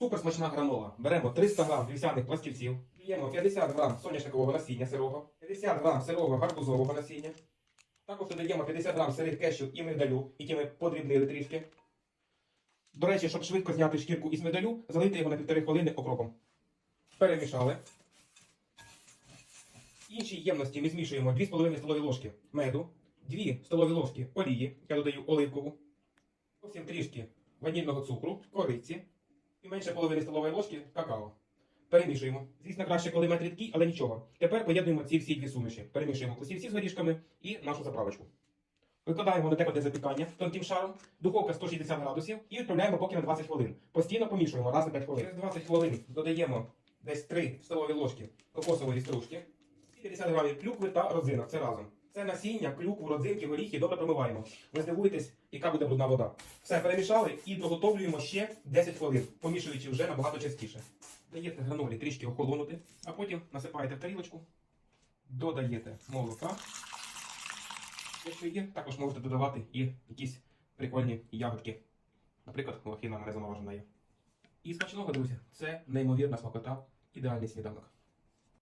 Супер смачна гранола. Беремо 300 грам вівсяних пластівців, п'ємо 50 грам соняшникового насіння сирого, 50 грам сирого гарбузового насіння. Також додаємо 50 грам сирих кешів і мигдалю, які ми подрібнили трішки. До речі, щоб швидко зняти шкірку із медалю, залийте його на півтори хвилини окропом. Перемішали. В іншій ємності ми змішуємо 2,5 столові ложки меду, 2 столові ложки олії, я додаю оливкову, зовсім трішки ванільного цукру, кориці і менше половини столової ложки какао. Перемішуємо. Звісно, краще, коли мед рідкий, але нічого. Тепер поєднуємо ці всі дві суміші. Перемішуємо пластівці з горішками і нашу заправочку. Викладаємо на деко для запікання тонким шаром, духовка 160 градусів і відправляємо поки на 20 хвилин. Постійно помішуємо раз на 5 хвилин. Через 20 хвилин додаємо десь 3 столові ложки кокосової стружки, і 50 грамів клюкви та родзинок. Це разом. Це насіння, клюкву, родзинки, горіхи добре промиваємо. Ви здивуєтесь, яка буде брудна вода. Все перемішали і доготовлюємо ще 10 хвилин, помішуючи вже набагато частіше. Даєте гранолі трішки охолонути, а потім насипаєте в тарілочку, додаєте молока. Якщо є, також можете додавати і якісь прикольні ягодки. Наприклад, лохіна мерезоноважена є. І смачного, друзі, це неймовірна смакота, ідеальний сніданок.